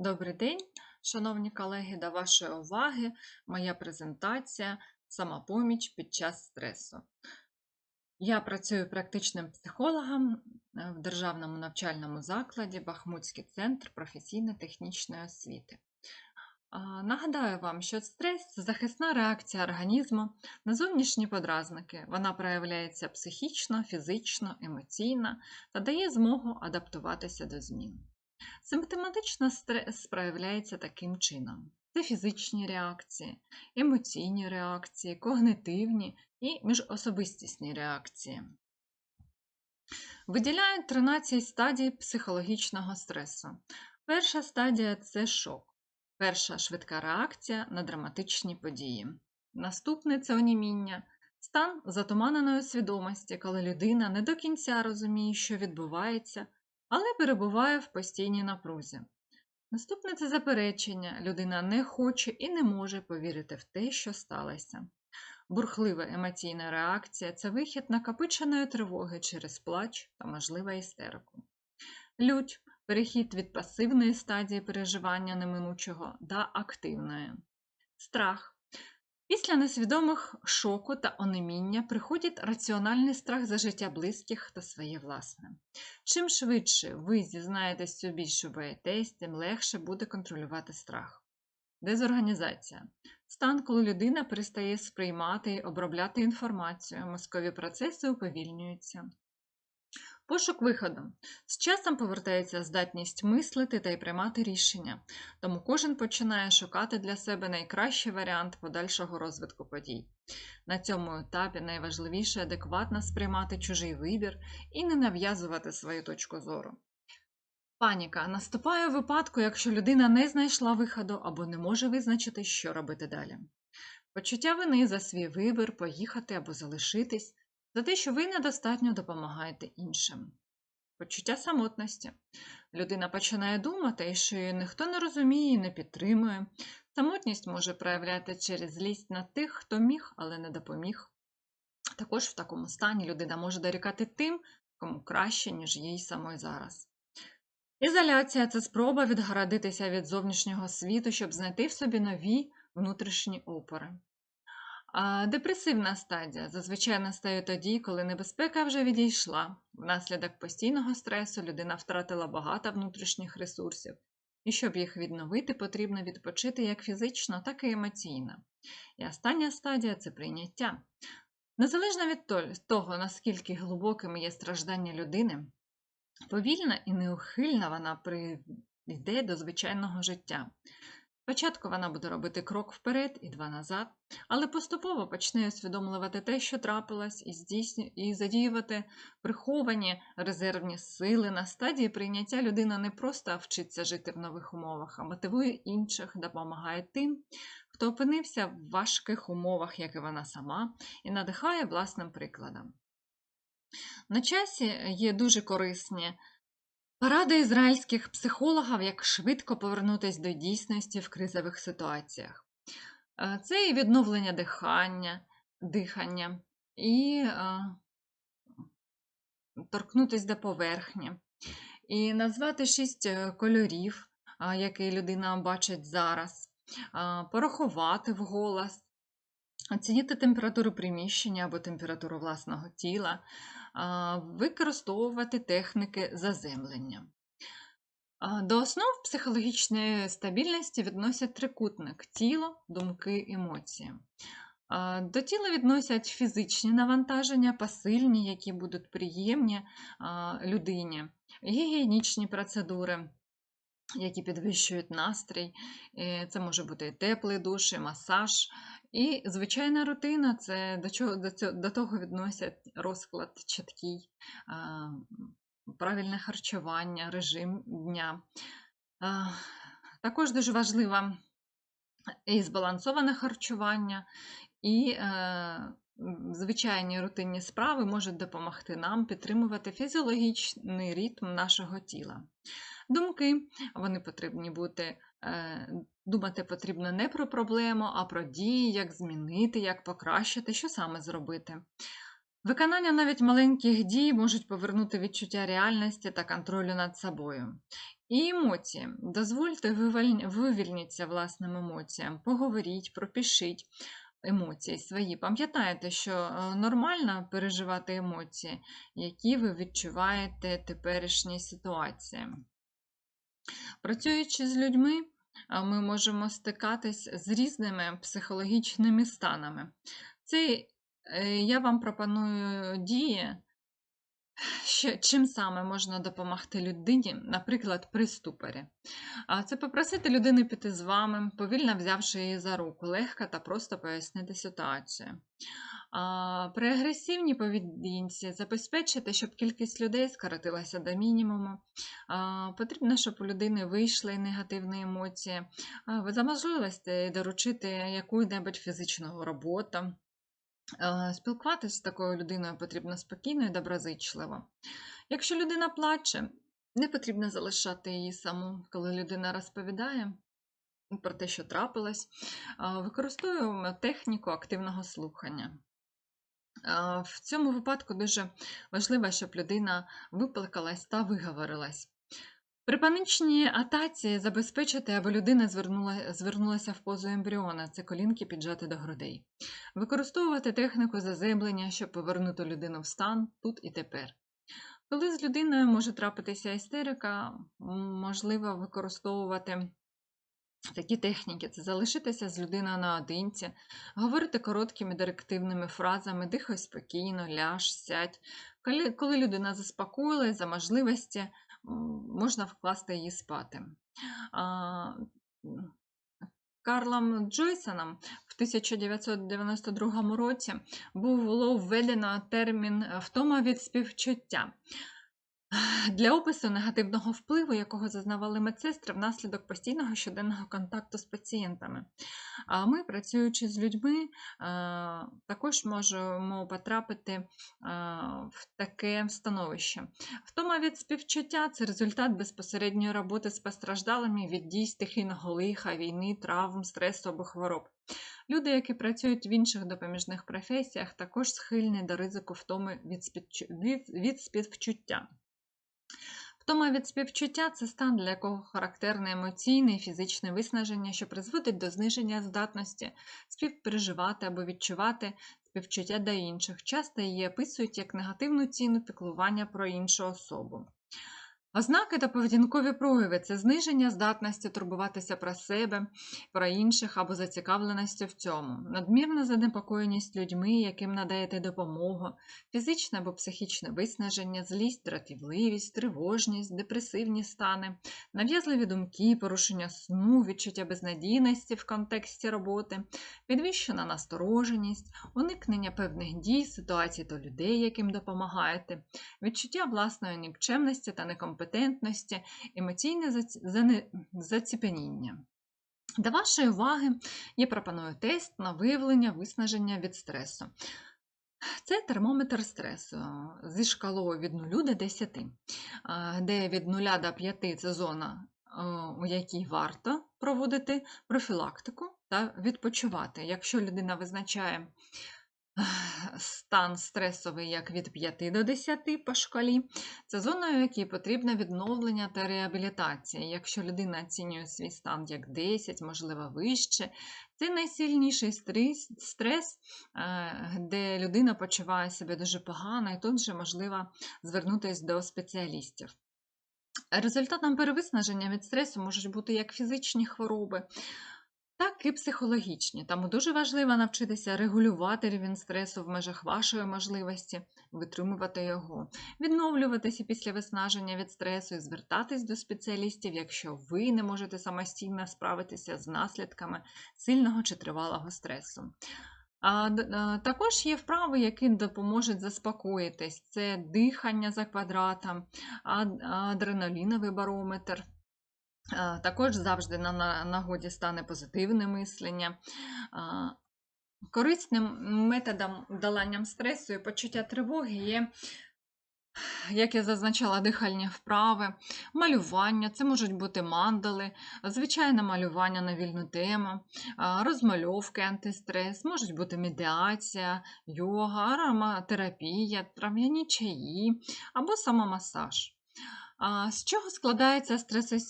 Добрий день, шановні колеги, до вашої уваги моя презентація Самопоміч під час стресу. Я працюю практичним психологом е, в Державному навчальному закладі Бахмутський центр професійно-технічної освіти. Нагадаю вам, що стрес захисна реакція організму на зовнішні подразники. Вона проявляється психічно, фізично, емоційно та дає змогу адаптуватися до змін. Симптоматично стрес проявляється таким чином: це фізичні реакції, емоційні реакції, когнитивні і міжособистісні реакції. Виділяють 13 стадій психологічного стресу. Перша стадія це шок. Перша швидка реакція на драматичні події. Наступне це оніміння, стан затуманеної свідомості, коли людина не до кінця розуміє, що відбувається, але перебуває в постійній напрузі. Наступне це заперечення. Людина не хоче і не може повірити в те, що сталося. Бурхлива емоційна реакція це вихід накопиченої тривоги через плач та можливу істерику. Лють перехід від пасивної стадії переживання неминучого до активної. Страх. Після несвідомих шоку та онеміння приходить раціональний страх за життя близьких та своє власне. Чим швидше ви зізнаєтесь собі, що боїтесь, тим легше буде контролювати страх. Дезорганізація стан, коли людина перестає сприймати і обробляти інформацію, мозкові процеси уповільнюються. Пошук виходу. З часом повертається здатність мислити та й приймати рішення, тому кожен починає шукати для себе найкращий варіант подальшого розвитку подій. На цьому етапі найважливіше адекватно сприймати чужий вибір і не нав'язувати свою точку зору. Паніка наступає у випадку, якщо людина не знайшла виходу або не може визначити, що робити далі. Почуття вини за свій вибір, поїхати або залишитись за те, що ви недостатньо допомагаєте іншим. Почуття самотності. Людина починає думати, що її ніхто не розуміє і не підтримує. Самотність може проявляти через злість на тих, хто міг, але не допоміг. Також в такому стані людина може дорікати тим, кому краще, ніж їй самої зараз. Ізоляція це спроба відгородитися від зовнішнього світу, щоб знайти в собі нові внутрішні опори. Депресивна стадія зазвичай настає тоді, коли небезпека вже відійшла. Внаслідок постійного стресу людина втратила багато внутрішніх ресурсів, і щоб їх відновити, потрібно відпочити як фізично, так і емоційно. І остання стадія це прийняття. Незалежно від того, наскільки глибокими є страждання людини, повільна і неухильна вона прийде до звичайного життя. Спочатку вона буде робити крок вперед і два назад, але поступово почне усвідомлювати те, що трапилось, і здійсню... і задіювати приховані резервні сили. На стадії прийняття людина не просто вчиться жити в нових умовах, а мотивує інших, допомагає тим, хто опинився в важких умовах, як і вона сама, і надихає власним прикладом. На часі є дуже корисні Поради ізраїльських психологів, як швидко повернутися до дійсності в кризових ситуаціях. Е, це і відновлення дихання, дихання, і е, торкнутися до поверхні, і назвати шість е, кольорів, які людина бачить зараз, порахувати вголос, оцінити температуру приміщення або температуру власного тіла, використовувати техніки заземлення. До основ психологічної стабільності відносять трикутник тіло, думки, емоції. До тіла відносять фізичні навантаження, посильні, які будуть приємні людині, гігієнічні процедури, які підвищують настрій. Е, це може бути теплий душ, і масаж, і звичайна рутина це до чого до, цього, до того відносять розклад чіткий, правильне харчування, режим дня. Також дуже важливо і збалансоване харчування, і е, звичайні рутинні справи можуть допомогти нам підтримувати фізіологічний ритм нашого тіла. Думки вони потрібні бути Е, думати потрібно не про проблему, а про дії, як змінити, як покращити, що саме зробити. Виконання навіть маленьких дій можуть повернути відчуття реальності та контролю над собою. І емоції. Дозвольте вивільніться власним емоціям, поговоріть, пропишіть емоції свої. Пам'ятаєте, що е, нормально переживати емоції, які ви відчуваєте в теперішній ситуації. Працюючи з людьми, ми можемо стикатись з різними психологічними станами. Це е, я вам пропоную дії, що, чим саме можна допомогти людині, наприклад, при ступорі. Це попросити людину піти з вами, повільно взявши її за руку, легко та просто пояснити ситуацію. При агресивній поведінці забезпечити, щоб кількість людей скоротилася до мінімуму. Потрібно, щоб у людини вийшли негативні емоції, за можливості доручити яку-небудь фізичну роботу. Е, Спілкуватися з такою людиною потрібно спокійно і доброзичливо. Якщо людина плаче, не потрібно залишати її саму, коли людина розповідає про те, що трапилось. Е, Використовуємо техніку активного слухання. Е, В цьому випадку дуже важливо, щоб людина виплакалась та виговорилась. При панічній атаці забезпечити, аби людина звернула, звернулася в позу ембріона, це колінки піджати до грудей. Використовувати техніку заземлення, щоб повернути людину в стан тут і тепер. Коли з людиною може трапитися істерика, можливо використовувати такі техніки це залишитися з людиною наодинці, говорити короткими директивними фразами, дихай спокійно, ляж, сядь. Коли, людина заспокоїлась, за можливості можна вкласти її спати. Карлом Джойсоном в 1992 році було введено термін втома від співчуття. Для опису негативного впливу, якого зазнавали медсестри внаслідок постійного щоденного контакту з пацієнтами. А ми, працюючи з людьми, е, також можемо потрапити е, в таке становище. Втома від співчуття це результат безпосередньої роботи з постраждалими від дій стихійного лиха, війни, травм, стресу або хвороб. Люди, які працюють в інших допоміжних професіях, також схильні до ризику втоми від співчу- від- від співчуття. Втома від співчуття це стан, для якого характерне емоційне і фізичне виснаження, що призводить до зниження здатності співпереживати або відчувати співчуття до інших. Часто її описують як негативну ціну піклування про іншу особу. Ознаки та поведінкові прояви це зниження здатності турбуватися про себе, про інших або зацікавленості в цьому, надмірна занепокоєність людьми, яким надаєте допомогу, фізичне або психічне виснаження, злість, дратівливість, тривожність, депресивні стани, нав'язливі думки, порушення сну, відчуття безнадійності в контексті роботи, підвищена настороженість, уникнення певних дій, ситуацій та людей, яким допомагаєте, відчуття власної нікчемності та некомпетентності, емоційне заціпеніння. До вашої уваги я пропоную тест на виявлення виснаження від стресу. Це термометр стресу зі шкалою від 0 до 10, де від 0 до 5 це зона, е, у якій варто проводити профілактику та відпочивати. Якщо людина визначає стан стресовий як від 5 до 10 по шкалі, це зона, у якій потрібно відновлення та реабілітація. Якщо людина оцінює свій стан як 10, можливо вище, це найсильніший стрес, стрес, е, де людина почуває себе дуже погано, і тут же можливо звернутися до спеціалістів. Результатом перевиснаження від стресу можуть бути як фізичні хвороби, так і психологічні. Тому дуже важливо навчитися регулювати рівень стресу в межах вашої можливості, витримувати його, відновлюватися після виснаження від стресу і звертатись до спеціалістів, якщо ви не можете самостійно справитися з наслідками сильного чи тривалого стресу. А, Також є вправи, які допоможуть заспокоїтись. Це дихання за квадратом, ад- адреналіновий барометр. А, Також завжди на на- нагоді стане позитивне мислення. Корисним методом долання стресу і почуття тривоги є як я зазначала, дихальні вправи, малювання, це можуть бути мандали, звичайне малювання на вільну тему, розмальовки, антистрес, можуть бути медіація, йога, ароматерапія, трав'яні чаї або самомасаж. З чого складається стресостійкість?